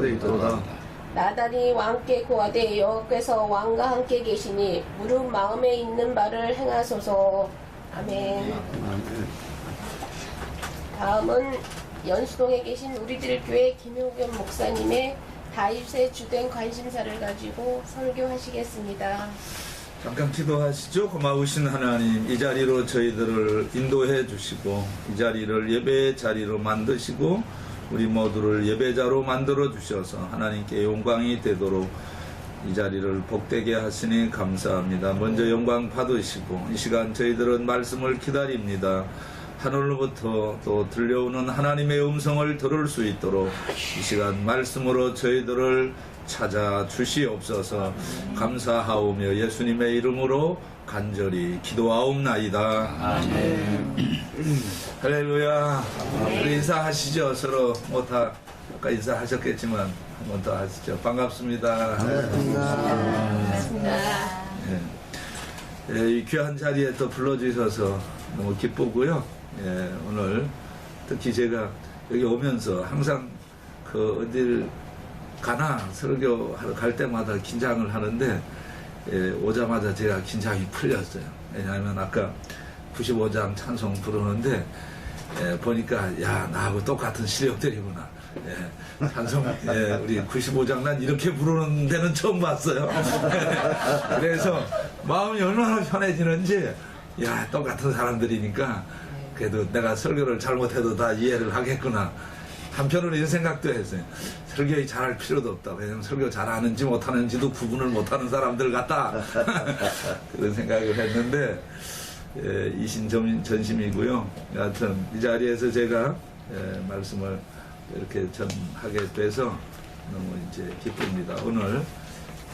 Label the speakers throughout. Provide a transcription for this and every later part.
Speaker 1: 되있도다
Speaker 2: 나단이 왕께 고하되 여호와께서 왕과 함께 계시니 무릇 마음에 있는 바를 행하소서 아멘 다음은 연수동에 계신 우리들 교회 김효겸 목사님의 다윗의 주된 관심사를 가지고 설교하시겠습니다.
Speaker 1: 잠깐 기도하시죠. 고마우신 하나님, 이 자리로 저희들을 인도해 주시고, 이 자리를 예배의 자리로 만드시고, 우리 모두를 예배자로 만들어 주셔서 하나님께 영광이 되도록 이 자리를 복되게 하시니 감사합니다. 먼저 영광 받으시고, 이 시간 저희들은 말씀을 기다립니다. 하늘로부터 또 들려오는 하나님의 음성을 들을 수 있도록 이 시간 말씀으로 저희들을 찾아 주시옵소서 감사하오며 예수님의 이름으로 간절히 기도하옵나이다. 할렐루야. 우리 인사하시죠. 서로 못하 아까 인사하셨겠지만 한 번 더 하시죠. 반갑습니다. 예. 예, 이 귀한 자리에 또 불러주셔서 너무 기쁘고요. 예, 오늘 특히 제가 여기 오면서 항상 그 어딜 가나 설교하러 갈 때마다 긴장을 하는데 예, 오자마자 제가 긴장이 풀렸어요. 왜냐하면 아까 95장 찬송 부르는데 예, 보니까 야 나하고 똑같은 실력들이구나. 예, 찬송 예, 우리 95장 난 이렇게 부르는 데는 처음 봤어요. 그래서 마음이 얼마나 편해지는지 야 똑같은 사람들이니까 그래도 내가 설교를 잘못해도 다 이해를 하겠구나. 한편으로 이런 생각도 했어요. 설교 잘할 필요도 없다. 왜냐면 설교 잘하는지 못하는지도 구분을 못하는 사람들 같다. 그런 생각을 했는데 예, 이신전심이고요. 여하튼 이 자리에서 제가 예, 말씀을 이렇게 전하게 돼서 너무 이제 기쁩니다. 오늘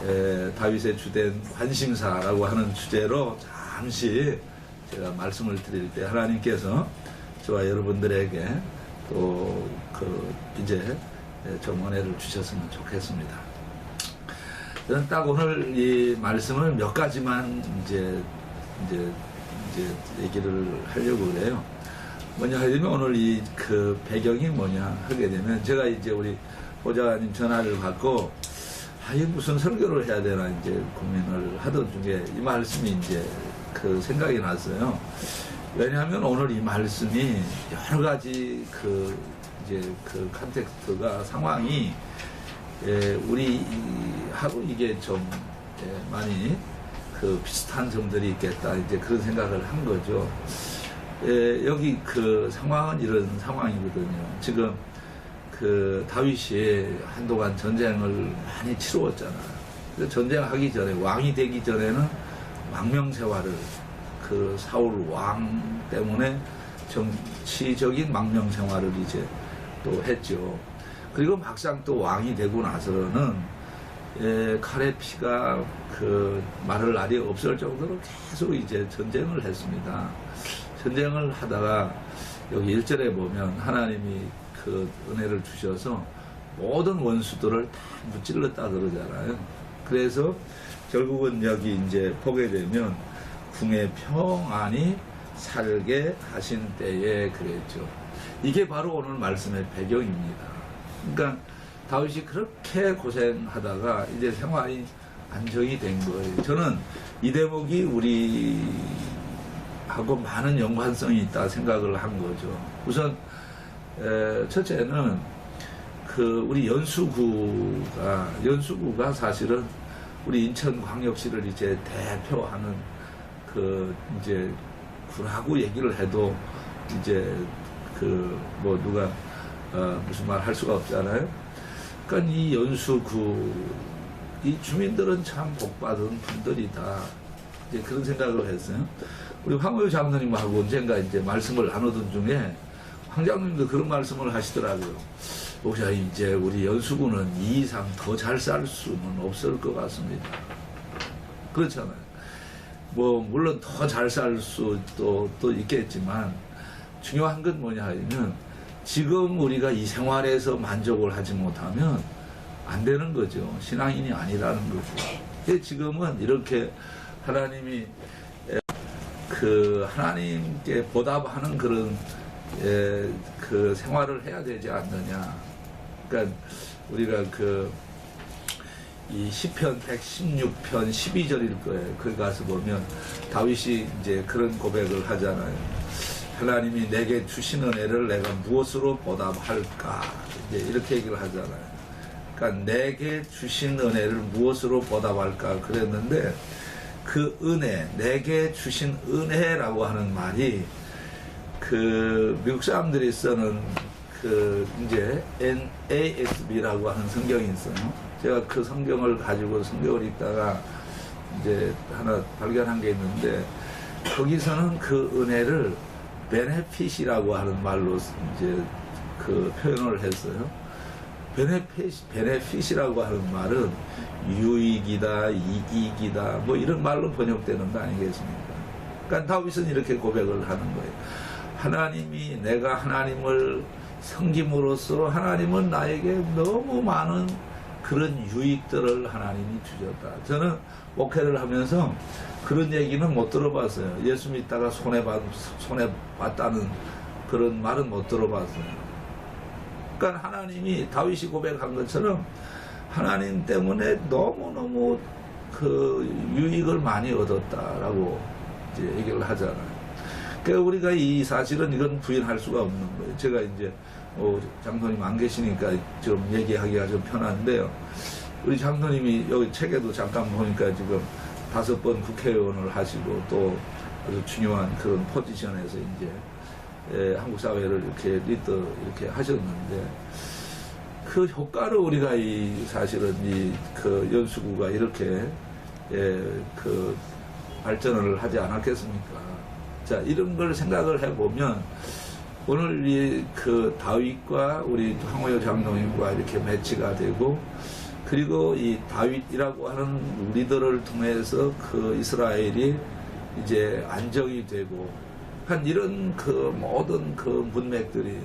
Speaker 1: 예, 다윗의 주된 관심사라고 하는 주제로 잠시 제가 말씀을 드릴 때 하나님께서 저와 여러분들에게 또 그 이제 좀 은혜를 주셨으면 좋겠습니다. 저는 딱 오늘 이 말씀을 몇 가지만 이제 이제 이제 얘기를 하려고 그래요. 뭐냐 하면 오늘 이 그 배경이 뭐냐 하게 되면 제가 이제 우리 보좌관님 전화를 받고 아, 이 무슨 설교를 해야 되나 이제 고민을 하던 중에 이 말씀이 이제 그 생각이 났어요. 왜냐하면 오늘 이 말씀이 여러 가지 그 이제 그 컨텍스트가 상황이 예, 우리 하고 이게 좀 예, 많이 그 비슷한 점들이 있겠다 이제 그런 생각을 한 거죠. 예, 여기 그 상황은 이런 상황이거든요. 지금 그 다윗이 한동안 전쟁을 많이 치루었잖아요. 그 전쟁하기 전에 왕이 되기 전에는 망명생활을 그 사울 왕 때문에 정치적인 망명생활을 이제 또 했죠. 그리고 막상 또 왕이 되고 나서는 예, 칼의 피가 그 마를 날이 없을 정도로 계속 이제 전쟁을 했습니다. 전쟁을 하다가 여기 1절에 보면 하나님이 그 은혜를 주셔서 모든 원수들을 다 무찔렀다 그러잖아요. 그래서 결국은 여기 이제 보게 되면 궁의 평안이 살게 하신 때에 그랬죠. 이게 바로 오늘 말씀의 배경입니다. 그러니까 다윗이 그렇게 고생하다가 이제 생활이 안정이 된 거예요. 저는 이 대목이 우리하고 많은 연관성이 있다 생각을 한 거죠. 우선 에, 첫째는 그 우리 연수구가 연수구가 사실은 우리 인천광역시를 이제 대표하는 그 이제 구라고 얘기를 해도 이제 그 뭐 누가 어 무슨 말 할 수가 없잖아요. 그러니까 이 연수구 이 주민들은 참 복받은 분들이다. 이제 그런 생각을 했어요. 우리 황호유 장로님하고 언젠가 이제 말씀을 나누던 중에 황장님도 그런 말씀을 하시더라고요. 목사님 이제 우리 연수구는 이 이상 더 잘 살 수는 없을 것 같습니다. 그렇잖아요. 뭐 물론 더 잘 살 수도 또 있겠지만 중요한 건 뭐냐 하면 지금 우리가 이 생활에서 만족을 하지 못하면 안 되는 거죠. 신앙인이 아니라는 거죠. 지금은 이렇게 하나님이 에, 그 하나님께 보답하는 그런 에, 그 생활을 해야 되지 않느냐. 그러니까 우리가 그 이 시편 116편 12절일 거예요. 거기 가서 보면 다윗이 이제 그런 고백을 하잖아요. 하나님이 내게 주신 은혜를 내가 무엇으로 보답할까? 이제 이렇게 얘기를 하잖아요. 그러니까 내게 주신 은혜를 무엇으로 보답할까? 그랬는데 그 은혜, 내게 주신 은혜라고 하는 말이 그 미국 사람들이 쓰는 그 이제 NASB라고 하는 성경이 있어요. 제가 그 성경을 가지고 성경을 읽다가 이제 하나 발견한 게 있는데 거기서는 그 은혜를 베네핏이라고 하는 말로 이제 그 표현을 했어요. 베네핏, 베네핏이라고 하는 말은 유익이다, 이익이다, 뭐 이런 말로 번역되는 거 아니겠습니까? 그러니까 다윗은 이렇게 고백을 하는 거예요. 하나님이 내가 하나님을 섬김으로써 하나님은 나에게 너무 많은 그런 유익들을 하나님이 주셨다. 저는 목회를 하면서 그런 얘기는 못 들어봤어요. 예수 믿다가 손해 받, 손해 봤다는 그런 말은 못 들어봤어요. 그러니까 하나님이 다윗이 고백한 것처럼 하나님 때문에 너무너무 그 유익을 많이 얻었다라고 이제 얘기를 하잖아요. 그러니까 우리가 이 사실은 이건 부인할 수가 없는 거예요. 제가 이제 어, 장로님 안 계시니까 좀 얘기하기가 좀 편한데요. 우리 장로님이 여기 책에도 잠깐 보니까 지금 다섯 번 국회의원을 하시고 또 아주 중요한 그런 포지션에서 이제 예, 한국 사회를 이렇게 리더 이렇게 하셨는데 그 효과를 우리가 이 사실은 이 그 연수구가 이렇게 예, 그 발전을 하지 않았겠습니까? 자 이런 걸 생각을 해보면 오늘 이 그 다윗과 우리 황호여 장로님과 이렇게 매치가 되고 그리고 이 다윗이라고 하는 우리들을 통해서 그 이스라엘이 이제 안정이 되고 한 이런 그 모든 그 문맥들이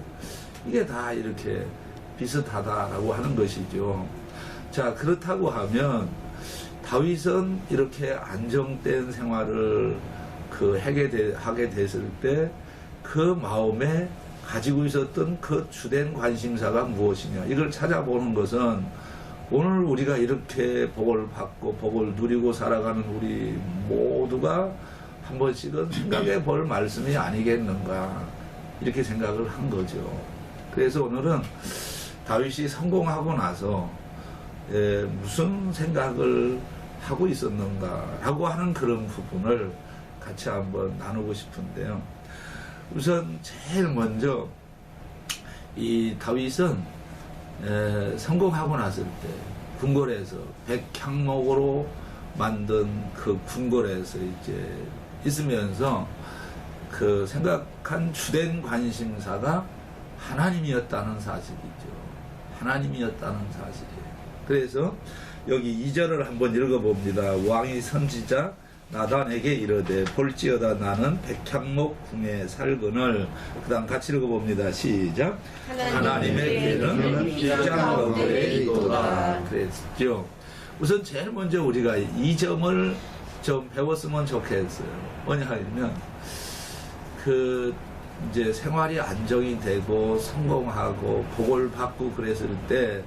Speaker 1: 이게 다 이렇게 비슷하다라고 하는 것이죠. 자 그렇다고 하면 다윗은 이렇게 안정된 생활을 그 하게, 되, 하게 됐을 때 그 마음에 가지고 있었던 그 주된 관심사가 무엇이냐 이걸 찾아보는 것은 오늘 우리가 이렇게 복을 받고 복을 누리고 살아가는 우리 모두가 한 번씩은 생각해 볼 말씀이 아니겠는가 이렇게 생각을 한 거죠. 그래서 오늘은 다윗이 성공하고 나서 예, 무슨 생각을 하고 있었는가라고 하는 그런 부분을 같이 한번 나누고 싶은데요. 우선 제일 먼저 이 다윗은 에, 성공하고 났을 때 궁궐에서 백향목으로 만든 그 궁궐에서 이제 있으면서 그 생각한 주된 관심사가 하나님이었다는 사실이죠. 하나님이었다는 사실이에요. 그래서 여기 2절을 한번 읽어봅니다. 왕이 선지자 나단에게 이르되 볼지어다 나는 백향목 궁에 살거늘 그 다음 같이 읽어봅니다. 시작 하나님의 길은 피장 가운데 있도다 그랬죠. 우선 제일 먼저 우리가 이 점을 좀 배웠으면 좋겠어요. 뭐냐 하면 그 이제 생활이 안정이 되고 성공하고 복을 받고 그랬을 때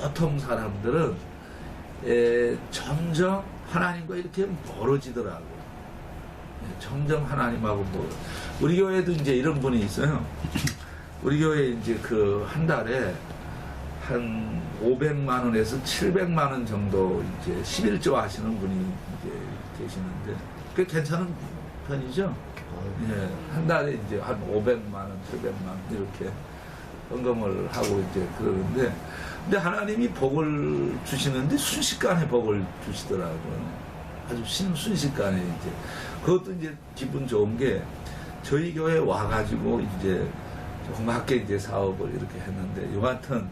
Speaker 1: 보통 사람들은 에, 점점 하나님과 이렇게 멀어지더라고요. 예, 점점 하나님하고 멀어. 우리 교회도 이제 이런 분이 있어요. 우리 교회 이제 그 한 달에 한 500만 원에서 700만 원 정도 이제 11조 하시는 분이 이제 계시는데 꽤 괜찮은 편이죠. 예, 한 달에 이제 한 500만 원, 700만 원 이렇게 헌금을 하고 이제 그러는데 근데 하나님이 복을 주시는데 순식간에 복을 주시더라고요. 아주 신, 순식간에 이제 그것도 이제 기분 좋은 게 저희 교회 와가지고 이제 조그맣게 이제 사업을 이렇게 했는데 요 같은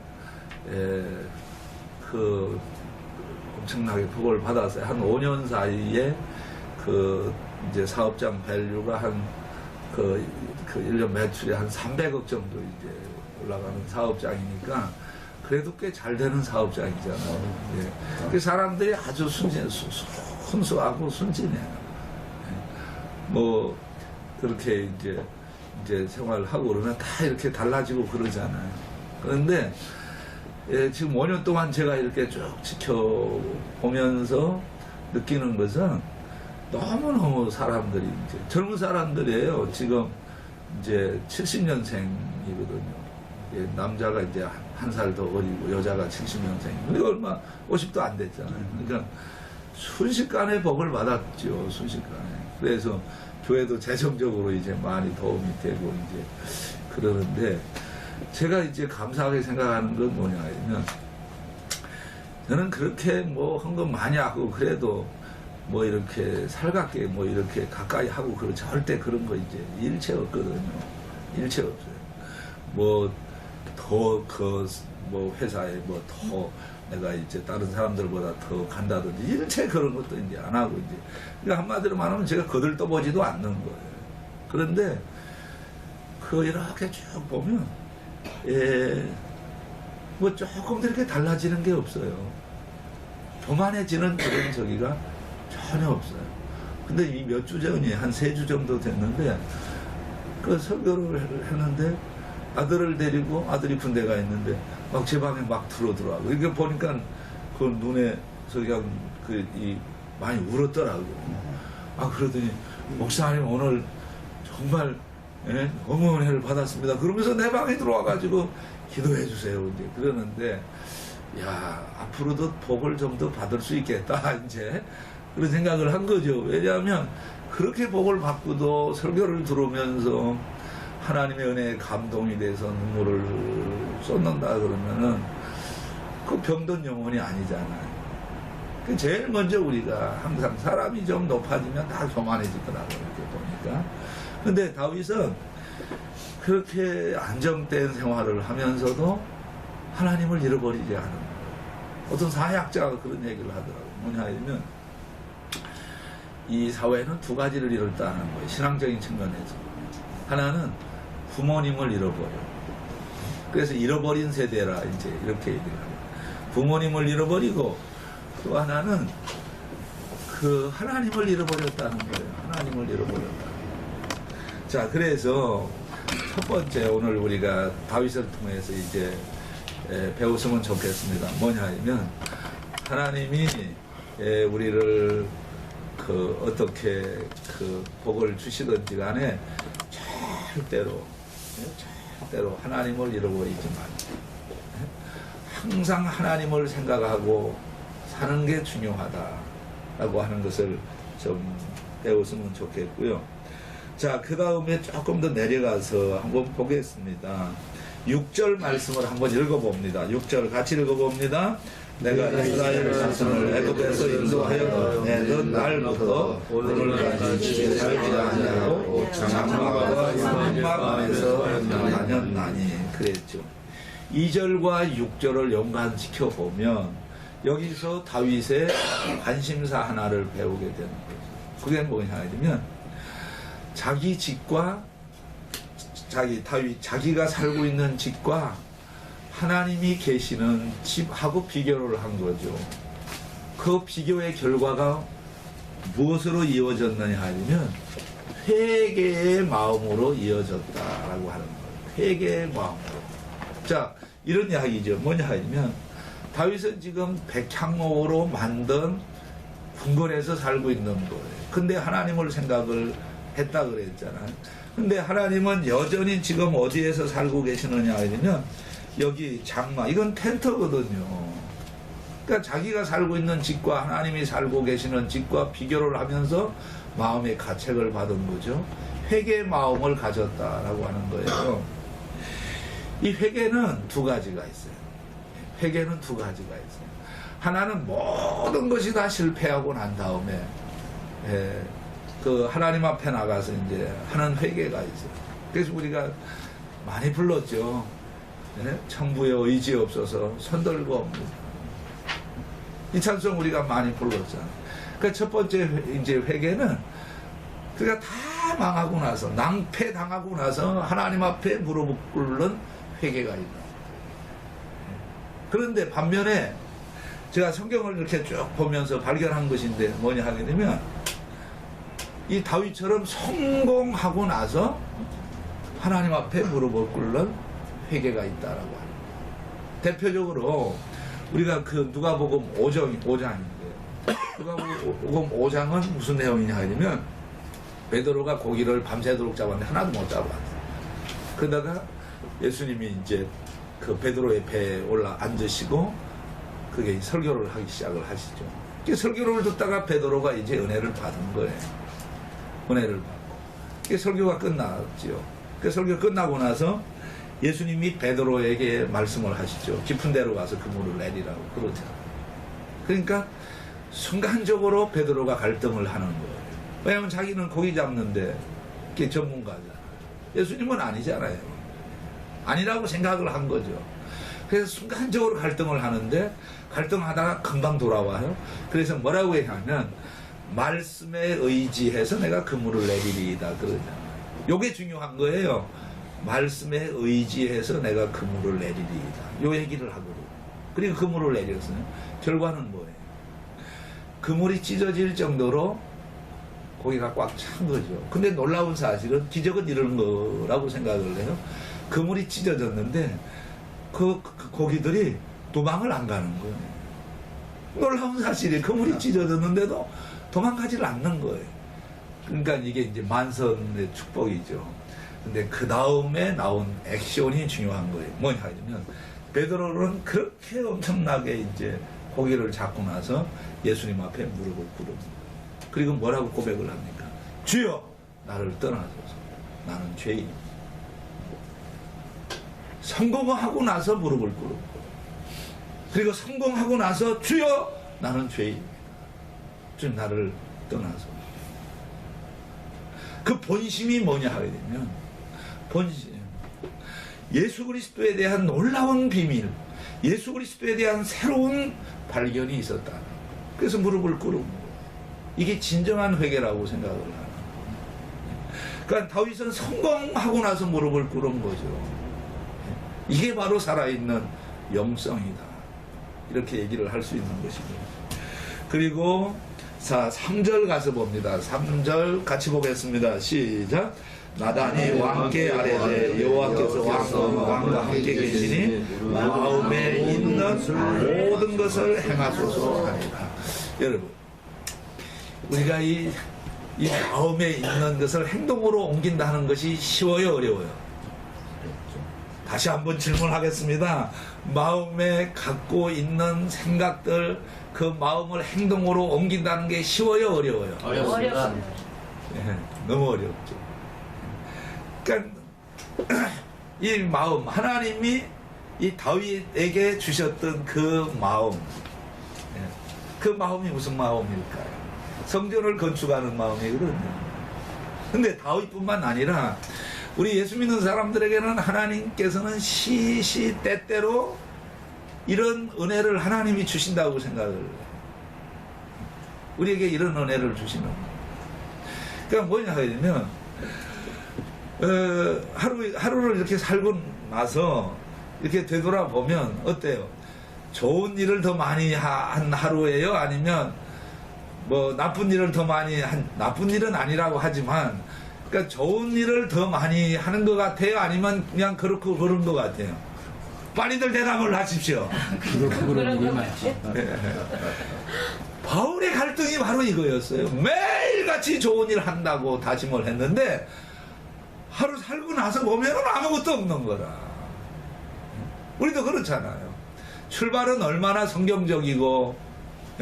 Speaker 1: 에, 그 엄청나게 복을 받았어요. 한 5년 사이에 그 이제 사업장 밸류가 한 그, 그 1년 매출이 한 300억 정도 이제 올라가는 사업장이니까 그래도 꽤 잘 되는 사업장이잖아요. 예. 그 사람들이 아주 순진, 수, 수, 순수하고 순진해요. 예. 뭐, 그렇게 이제, 이제 생활을 하고 그러면 다 이렇게 달라지고 그러잖아요. 그런데, 예, 지금 5년 동안 제가 이렇게 쭉 지켜보면서 느끼는 것은 너무너무 사람들이 이제 젊은 사람들이에요. 지금 이제 70년생이거든요. 예, 남자가 이제 한 살 더 어리고 여자가 70년생. 그리고 얼마 50도 안 됐잖아요. 그러니까 순식간에 복을 받았죠. 순식간에. 그래서 교회도 재정적으로 이제 많이 도움이 되고 이제 그러는데 제가 이제 감사하게 생각하는 건 뭐냐 하면 저는 그렇게 뭐한건 많이 하고 그래도 뭐 이렇게 살갑게 뭐 이렇게 가까이 하고 그런 절대 그런 거 이제 일체 없거든요. 일체 없어요. 뭐 더그뭐 회사에 뭐 더 내가 이제 다른 사람들보다 더 간다든지 일체 그런 것도 이제 안 하고 이제 그러니까 한마디로 말하면 제가 거들떠보지도 않는 거예요. 그런데 그 이렇게 쭉 보면 예, 뭐 조금도 이렇게 달라지는 게 없어요. 교만해지는 그런 저기가 전혀 없어요. 근데 이 몇 주 전이 한 세 주 정도 됐는데 그 설교를 했는데 아들을 데리고 아들이 군대 가 있는데 막 제 방에 막 들어오더라고. 이렇게 보니까 그 눈에 저기가 그이 많이 울었더라고. 아 그러더니 목사님 오늘 정말 예, 너무 은혜를 받았습니다. 그러면서 내 방에 들어와가지고 기도해 주세요. 이제 그러는데 야 앞으로도 복을 좀 더 받을 수 있겠다 이제 그런 생각을 한 거죠. 왜냐하면 그렇게 복을 받고도 설교를 들으면서 하나님의 은혜에 감동이 돼서 눈물을 쏟는다 그러면은 그 병든 영혼이 아니잖아요. 그 제일 먼저 우리가 항상 사람이 좀 높아지면 다 교만해지더라고요. 이렇게 보니까. 근데 다윗은 그렇게 안정된 생활을 하면서도 하나님을 잃어버리지 않은. 어떤 사회학자가 그런 얘기를 하더라고요. 뭐냐 하면 이 사회는 두 가지를 잃었다는 거예요. 신앙적인 측면에서. 하나는 부모님을 잃어버려. 그래서 잃어버린 세대라 이제 이렇게 얘기를 합니다. 부모님을 잃어버리고 또 하나는 그 하나님을 잃어버렸다는 거예요. 하나님을 잃어버렸다. 자, 그래서 첫 번째 오늘 우리가 다윗을 통해서 이제 에, 배웠으면 좋겠습니다. 뭐냐 하면 하나님이 에, 우리를 그 어떻게 그 복을 주시든지 간에 절대로 절대로 하나님을 잃어버리지 말고 항상 하나님을 생각하고 사는 게 중요하다라고 하는 것을 좀 배웠으면 좋겠고요. 자, 그 다음에 조금 더 내려가서 한번 보겠습니다. 6절 말씀을 한번 읽어봅니다. 6절 같이 읽어봅니다. 내가 이스라엘 자손을 애굽에서 인도하여 내던 날부터 오늘까지 집에 살지 아니하고 장막과 장막 안에서 다녔나니 그랬죠. 2절과 6절을 연관시켜 보면 여기서 다윗의 관심사 하나를 배우게 되는 거죠. 그게 뭐냐 하면 자기 집과 자기 다윗 자기가 살고 있는 집과 하나님이 계시는 집하고 비교를 한 거죠. 그 비교의 결과가 무엇으로 이어졌느냐 하면 회개의 마음으로 이어졌다라고 하는 거예요. 회개의 마음으로. 자, 이런 이야기죠. 뭐냐 하면 다윗은 지금 백향목으로 만든 궁궐에서 살고 있는 거예요. 근데 하나님을 생각을 했다 그랬잖아요. 근데 하나님은 여전히 지금 어디에서 살고 계시느냐 하면 여기 장마 이건 텐트거든요. 그러니까 자기가 살고 있는 집과 하나님이 살고 계시는 집과 비교를 하면서 마음의 가책을 받은 거죠. 회개의 마음을 가졌다라고 하는 거예요. 이 회개는 두 가지가 있어요. 회개는 두 가지가 있어요. 하나는 모든 것이 다 실패하고 난 다음에 예, 그 하나님 앞에 나가서 이제 하는 회개가 있어요. 그래서 우리가 많이 불렀죠. 예? 천부의 의지 없어서 손들고 옵니다. 이 찬송 우리가 많이 불렀잖아요. 그첫 번째 회- 이제 회개는 그가 다 망하고 나서 낭패 당하고 나서 하나님 앞에 무릎 꿇는 회개가 있다. 그런데 반면에 제가 성경을 이렇게 쭉 보면서 발견한 것인데 뭐냐 하게 되면 이 다윗처럼 성공하고 나서 하나님 앞에 무릎을 꿇는 회개가 있다라고 거예요. 대표적으로 우리가 그 누가복음 5장 5장인데 누가복음 5장은 무슨 내용이냐 하면 베드로가 고기를 밤새도록 잡았는데 하나도 못 잡았어. 그러다가 예수님이 이제 그 베드로의 배에 올라 앉으시고 그게 설교를 하기 시작을 하시죠. 그 설교를 듣다가 베드로가 이제 은혜를 받은 거예요. 은혜를 받고. 그 설교가 끝났지요. 그 설교 끝나고 나서 예수님이 베드로에게 말씀을 하시죠. 깊은 데로 가서 그물을 내리라고 그러잖아요. 그러니까 순간적으로 베드로가 갈등을 하는 거예요. 왜냐하면 자기는 고기 잡는데 그게 전문가잖아요. 예수님은 아니잖아요. 아니라고 생각을 한 거죠. 그래서 순간적으로 갈등을 하는데 갈등하다가 금방 돌아와요. 그래서 뭐라고 하냐면 말씀에 의지해서 내가 그물을 내리리이다 그러잖아요. 요게 중요한 거예요. 말씀에 의지해서 내가 그물을 내리리이다. 요 얘기를 하고 그리고 그물을 내렸어요. 결과는 뭐예요? 그물이 찢어질 정도로 고기가 꽉 찬 거죠. 근데 놀라운 사실은 기적은 이런 거라고 생각을 해요. 그물이 찢어졌는데 그, 그 고기들이 도망을 안 가는 거예요. 놀라운 사실이 그물이 찢어졌는데도 도망가지를 않는 거예요. 그러니까 이게 이제 만선의 축복이죠. 근데 그 다음에 나온 액션이 중요한 거예요. 뭐냐 하면 베드로는 그렇게 엄청나게 이제 고기를 잡고 나서 예수님 앞에 무릎을 꿇습니다. 그리고 뭐라고 고백을 합니까? 주여 나를 떠나소서 나는 죄인. 성공하고 나서 무릎을 꿇고 그리고 성공하고 나서 주여 나는 죄인. 주 나를 떠나서 그 본심이 뭐냐 하게 되면 본심 예수 그리스도에 대한 놀라운 비밀 예수 그리스도에 대한 새로운 발견이 있었다. 그래서 무릎을 꿇은 거예요. 이게 진정한 회개라고 생각을 하는. 그러니까 다윗은 성공하고 나서 무릎을 꿇은 거죠. 이게 바로 살아있는 영성이다. 이렇게 얘기를 할 수 있는 것입니다. 그리고 자, 3절 가서 봅니다. 3절 같이 보겠습니다. 시작. 나단이 왕께 아래되 여호와께서 왕과 왕과 함께 계시니 마음에 있는 모든 것을 행하소서 하니라. 여러분, 우리가 이, 이 마음에 있는 것을 행동으로 옮긴다는 것이 쉬워요, 어려워요? 다시 한번 질문하겠습니다. 마음에 갖고 있는 생각들, 그 마음을 행동으로 옮긴다는 게 쉬워요, 어려워요?
Speaker 3: 어렵습니다.
Speaker 1: 예, 너무 어렵죠. 그러니까 이 마음 하나님이 이 다윗에게 주셨던 그 마음, 예, 그 마음이 무슨 마음일까요? 성전을 건축하는 마음이거든요. 근데 다윗뿐만 아니라 우리 예수 믿는 사람들에게는 하나님께서는 시시 때때로 이런 은혜를 하나님이 주신다고 생각을. 우리에게 이런 은혜를 주시는. 그러니까 뭐냐 하면 어, 하루 하루를 이렇게 살고 나서 이렇게 되돌아보면 어때요? 좋은 일을 더 많이 하- 한 하루예요? 아니면 뭐 나쁜 일을 더 많이 한 나쁜 일은 아니라고 하지만 그러니까 좋은 일을 더 많이 하는 것 같아요? 아니면 그냥 그렇고 그런 것 같아요? 빨리들 대답을 하십시오.
Speaker 3: 그런 일이 많죠.
Speaker 1: 바울의 갈등이 바로 이거였어요. 매일같이 좋은 일 한다고 다짐을 했는데 하루 살고 나서 보면 아무것도 없는 거라. 우리도 그렇잖아요. 출발은 얼마나 성경적이고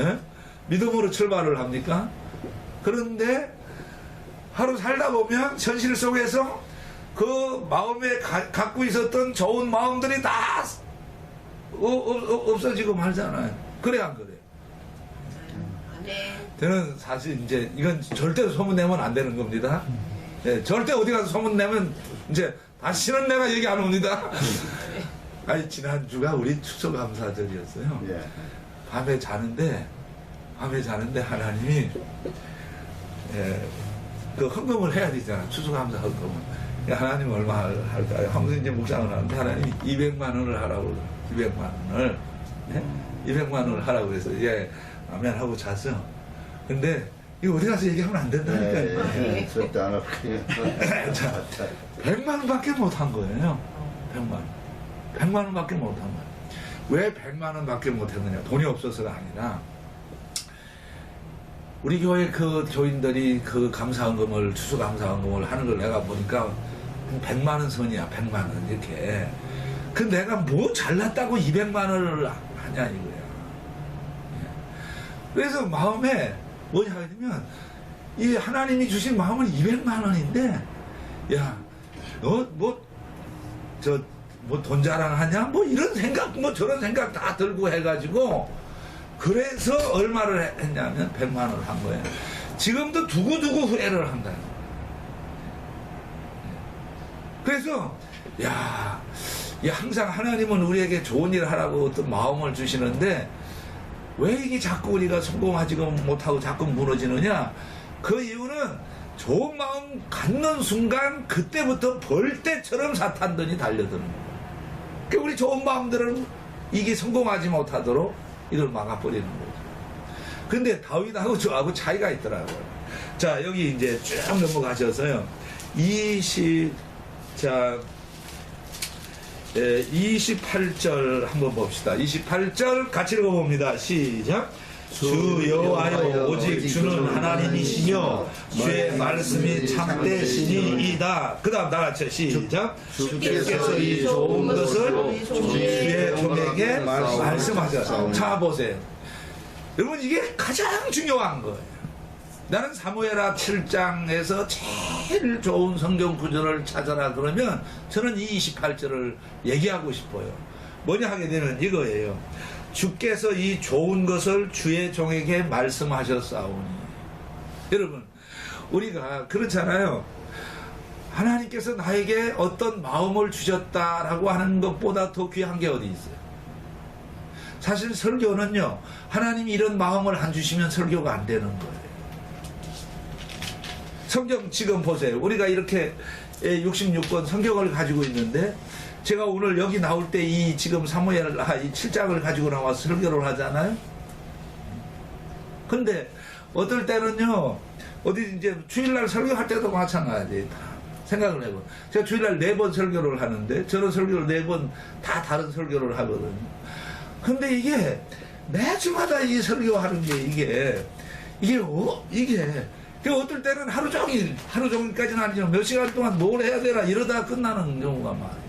Speaker 1: 예? 믿음으로 출발을 합니까? 그런데 하루 살다 보면 현실 속에서 그 마음에 가- 갖고 있었던 좋은 마음들이 다 어- 어- 어- 없어지고 말잖아요. 그래 안 그래?
Speaker 2: 네.
Speaker 1: 저는 사실 이제 이건 절대 소문내면 안 되는 겁니다. 예, 절대 어디 가서 소문 내면 이제 다시는 내가 얘기 안 합니다. 아니 지난주가 우리 추수감사절이었어요.
Speaker 4: 예.
Speaker 1: 밤에 자는데 밤에 자는데 하나님이 예, 그 헌금을 해야 되잖아. 추수감사 헌금을. 야, 하나님 얼마 할- 할까요? 하면서 이제 묵상을 하는데 하나님이 200만 원을 하라고 그래요. 200만 원을 예? 200만 원을 하라고 그래서 예 아멘 하고 잤어. 근데 이거 어디 가서 얘기하면 안 된다니까요.
Speaker 4: 예, 예, 절대 안 할게요.
Speaker 1: 자, 100만 원밖에 못 한 거예요. 100만 원. 100만 원밖에 못 한 거예요. 왜 100만 원밖에 못 했느냐? 돈이 없어서가 아니라 우리 교회 그 교인들이 그 감사헌금을 추수 감사헌금을 하는 걸 내가 보니까 한 100만 원 선이야 100만 원 이렇게 그 내가 뭐 잘났다고 200만 원을 하냐 이거야 예. 그래서 마음에 뭐냐 하면 이 하나님이 주신 마음은 200만 원인데 야너뭐저 뭐돈 자랑하냐? 뭐 이런 생각 뭐 저런 생각 다 들고 해가지고 그래서 얼마를 해- 했냐면 100만 원을 한 거예요. 지금도 두고두고 후회를 한다. 그래서 야, 이 항상 하나님은 우리에게 좋은 일을 하라고 어떤 마음을 주시는데 왜 이게 자꾸 우리가 성공하지 못하고 자꾸 무너지느냐? 그 이유는 좋은 마음 갖는 순간 그때부터 벌떼처럼 사탄들이 달려드는 거예요. 그 우리 좋은 마음들은 이게 성공하지 못하도록 이걸 막아버리는 거죠. 근데 다윗하고 저하고 차이가 있더라고요. 자, 여기 이제 쭉 넘어가셔서요. 20, 자, 예, 28절 한번 봅시다. 28절 같이 읽어봅니다. 시작. 주 여호와여 오직 주는 하나님이시며 주의 말씀이 참되시니이다. 그 다음 나 같이 시작. 주께서 이 좋은 것을 주의 종에게 말씀하셨다. 자 보세요. 여러분 이게 가장 중요한 거예요. 나는 사무엘하 7장에서 제일 좋은 성경 구절을 찾아라 그러면 저는 이 28절을 얘기하고 싶어요. 뭐냐 하게 되면 이거예요. 주께서 이 좋은 것을 주의 종에게 말씀하셨사오니. 여러분, 우리가 그렇잖아요. 하나님께서 나에게 어떤 마음을 주셨다라고 하는 것보다 더 귀한 게 어디 있어요? 사실 설교는요, 하나님이 이런 마음을 안 주시면 설교가 안 되는 거예요. 성경 지금 보세요. 우리가 이렇게 66권 성경을 가지고 있는데 제가 오늘 여기 나올 때 이 지금 사무엘 아, 이 7장을 가지고 나와서 설교를 하잖아요. 근데 어떨 때는요. 어디 이제 주일날 설교할 때도 마찬가지. 다 생각을 해보. 제가 주일날 네 번 설교를 하는데 저는 설교를 네 번 다 다른 설교를 하거든요. 근데 이게 매주마다 이 설교하는 게 이게 이게 어 이게 그 어떨 때는 하루 종일 하루 종일까지는 아니지만 몇 시간 동안 뭘 해야 되나 이러다가 끝나는 경우가 많아요.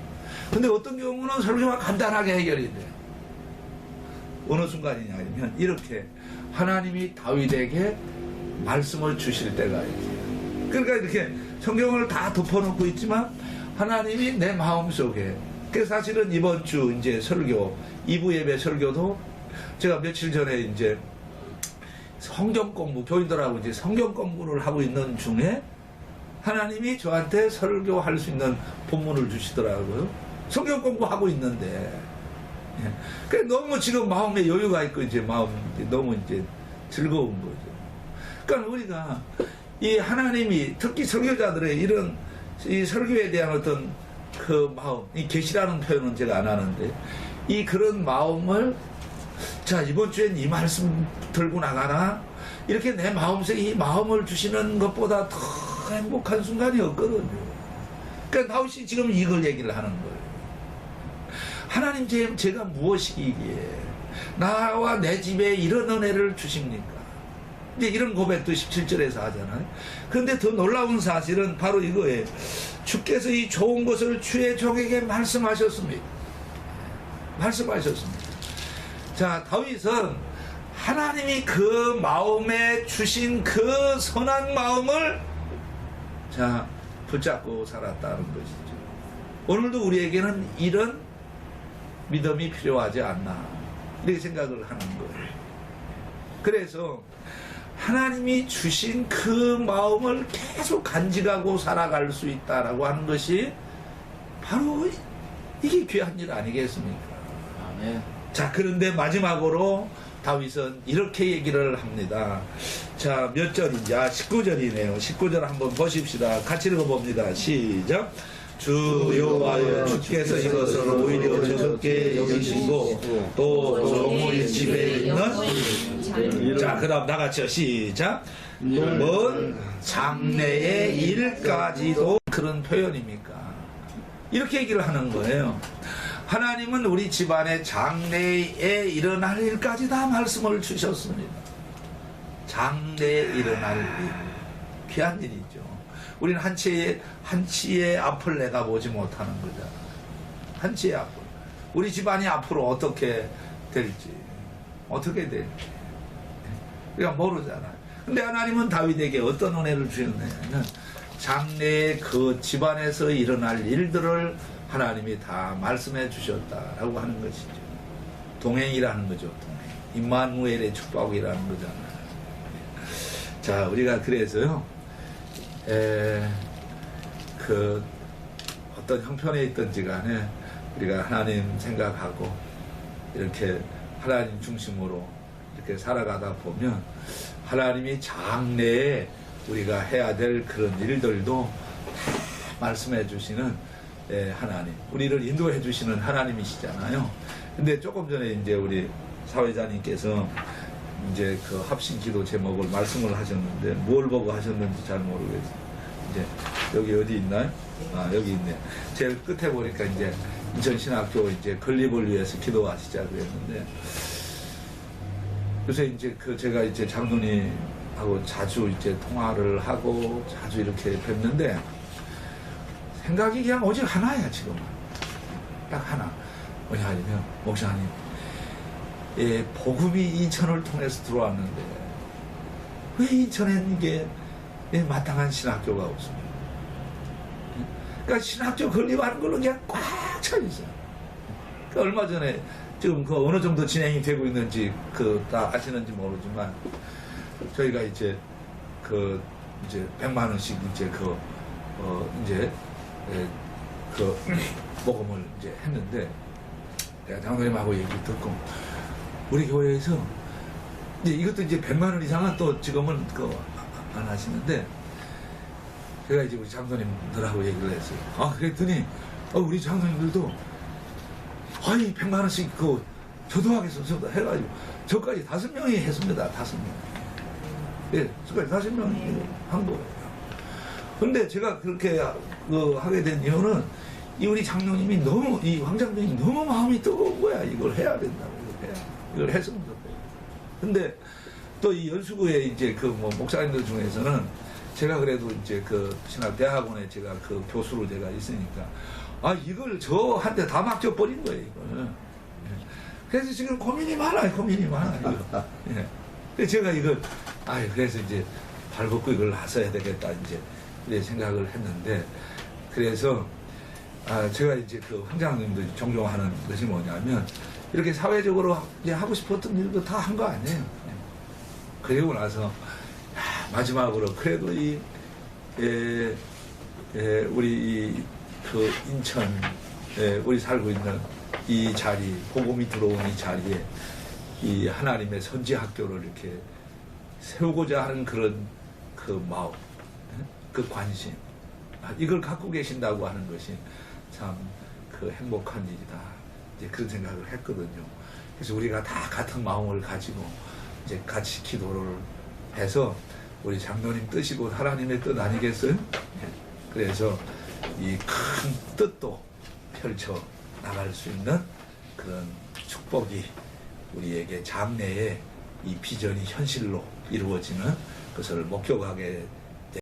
Speaker 1: 근데 어떤 경우는 설교가 간단하게 해결이 돼요. 어느 순간이냐 하면 이렇게 하나님이 다윗에게 말씀을 주실 때가 있어요. 그러니까 이렇게 성경을 다 덮어놓고 있지만 하나님이 내 마음 속에 그 사실은 이번 주 이제 설교 2부 예배 설교도 제가 며칠 전에 이제 성경 공부 교인들하고 이제 성경 공부를 하고 있는 중에 하나님이 저한테 설교할 수 있는 본문을 주시더라고요. 성경 공부하고 있는데 예. 그 너무 지금 마음에 여유가 있고 이제 마음 이제 너무 이제 즐거운 거죠. 그러니까 우리가 이 하나님이 특히 설교자들의 이런 이 설교에 대한 어떤 그 마음, 이 계시라는 표현은 제가 안 하는데 이 그런 마음을 자 이번 주엔 이 말씀 들고 나가나 이렇게 내 마음속에 이 마음을 주시는 것보다 더 행복한 순간이 없거든요. 그러니까 다윗이 지금 이걸 얘기를 하는 거예요. 하나님 제, 제가 무엇이기에 나와 내 집에 이런 은혜를 주십니까? 이제 이런 고백도 17절에서 하잖아요. 그런데 더 놀라운 사실은 바로 이거예요. 주께서 이 좋은 것을 주의 종에게 말씀하셨습니다. 말씀하셨습니다. 자, 다윗은 하나님이 그 마음에 주신 그 선한 마음을 자, 붙잡고 살았다는 것이죠. 오늘도 우리에게는 이런 믿음이 필요하지 않나. 이렇게 생각을 하는 거예요. 그래서 하나님이 주신 그 마음을 계속 간직하고 살아갈 수 있다라고 하는 것이 바로 이게 귀한 일 아니겠습니까?
Speaker 3: 아멘.
Speaker 1: 자, 그런데 마지막으로 다윗은 이렇게 얘기를 합니다. 자, 몇 절인지, 아, 19절이네요. 19절 한번 보십시다. 같이 읽어봅니다. 시작. 주 여호와여 주께서 이것을 오히려 적게 여기시고 또 종의 집에 있는 자, 그 다음 나같이요. 시작. 먼 장래의 일까지도 그런 표현입니까? 이렇게 얘기를 하는 거예요. 하나님은 우리 집안의 장래에 일어날 일까지 다 말씀을 주셨습니다. 장래에 일어날 일. 귀한 일이죠. 우리는 한치의, 한치의 앞을 내다보지 못하는 거잖아. 한치의 앞을. 우리 집안이 앞으로 어떻게 될지, 어떻게 될지. 우리가 모르잖아. 근데 하나님은 다윗에게 어떤 은혜를 주셨냐면 장래에 그 집안에서 일어날 일들을 하나님이 다 말씀해 주셨다라고 하는 것이죠. 동행이라는 거죠. 동행. 임마누엘의 축복이라는 거잖아요. 자, 우리가 그래서요. 에, 그 어떤 형편에 있든지 간에 우리가 하나님 생각하고 이렇게 하나님 중심으로 이렇게 살아가다 보면 하나님이 장래에 우리가 해야 될 그런 일들도 다 말씀해 주시는 예, 하나님, 우리를 인도해 주시는 하나님이시잖아요. 근데 조금 전에 이제 우리 사회자님께서 이제 그 합신 기도 제목을 말씀을 하셨는데 뭘 보고 하셨는지 잘 모르겠어요. 이제 여기 어디 있나요? 아 여기 있네. 제일 끝에 보니까 이제 인천신학교 이제 건립을 위해서 기도하시자 그랬는데 요새 이제 그 제가 이제 장로님하고 자주 이제 통화를 하고 자주 이렇게 뵙는데 생각이 그냥 오직 하나야 지금은 딱 하나 뭐냐면 목사님 예, 복음이 인천을 통해서 들어왔는데 왜 인천엔 이게 예, 마땅한 신학교가 없습니까? 그러니까 신학교 건립하는 걸로 그냥 꽉 차 있어요. 그 얼마 전에 지금 그 어느 정도 진행이 되고 있는지 그 다 아시는지 모르지만 저희가 이제 그 이제 100만 원씩 이제 그 어 이제 예, 그 모금을 이제 했는데 내가 장로님하고 얘기 듣고 우리 교회에서 이제 이것도 이제 100만 원 이상은 또 지금은 그안 하시는데 제가 이제 우리 장로님들하고 얘기를 했어요. 아 그랬더니 어, 우리 장로님들도 아니 100만 원씩 그 저도 하겠습니다 해가지고 저까지 다섯 명이 했습니다. 다섯 명. 예, 저까지 다섯 명이 한 거예요. 근데 제가 그렇게 그 하게 된 이유는 이 우리 장로님이 너무 이 황장로님이 너무 마음이 뜨거운 거야. 이걸 해야 된다고 이걸 해야 이걸 했으면 좋겠다. 근데 또 이 연수구에 이제 그 뭐 목사님들 중에서는 제가 그래도 이제 그 신학대학원에 제가 그 교수로 제가 있으니까 아 이걸 저한테 다 맡겨 버린 거예요 이거는. 예. 그래서 지금 고민이 많아요 고민이 많아요. 예. 제가 이걸 아 그래서 이제 발벗고 이걸 하셔야 되겠다 이제 이래 생각을 했는데 그래서 아 제가 이제 그 황장님도 존경하는 것이 뭐냐면 이렇게 사회적으로 이제 하고 싶었던 일도 다 한 거 아니에요. 예. 그리고 나서 야, 마지막으로 그래도 이 에, 에, 우리 이, 그 인천 에, 우리 살고 있는 이 자리 복음이 들어온 이 자리에 이 하나님의 선지 학교를 이렇게 세우고자 하는 그런 그 마음 에? 그 관심 아, 이걸 갖고 계신다고 하는 것이 참 그 행복한 일이다 이제 그런 생각을 했거든요. 그래서 우리가 다 같은 마음을 가지고 이제 같이 기도를 해서 우리 장로님 뜻이 고 하나님의 뜻 아니겠어요? 예. 그래서 이 큰 뜻도 펼쳐 나갈 수 있는 그런 축복이 우리에게 장래에 이 비전이 현실로 이루어지는 것을 목격하게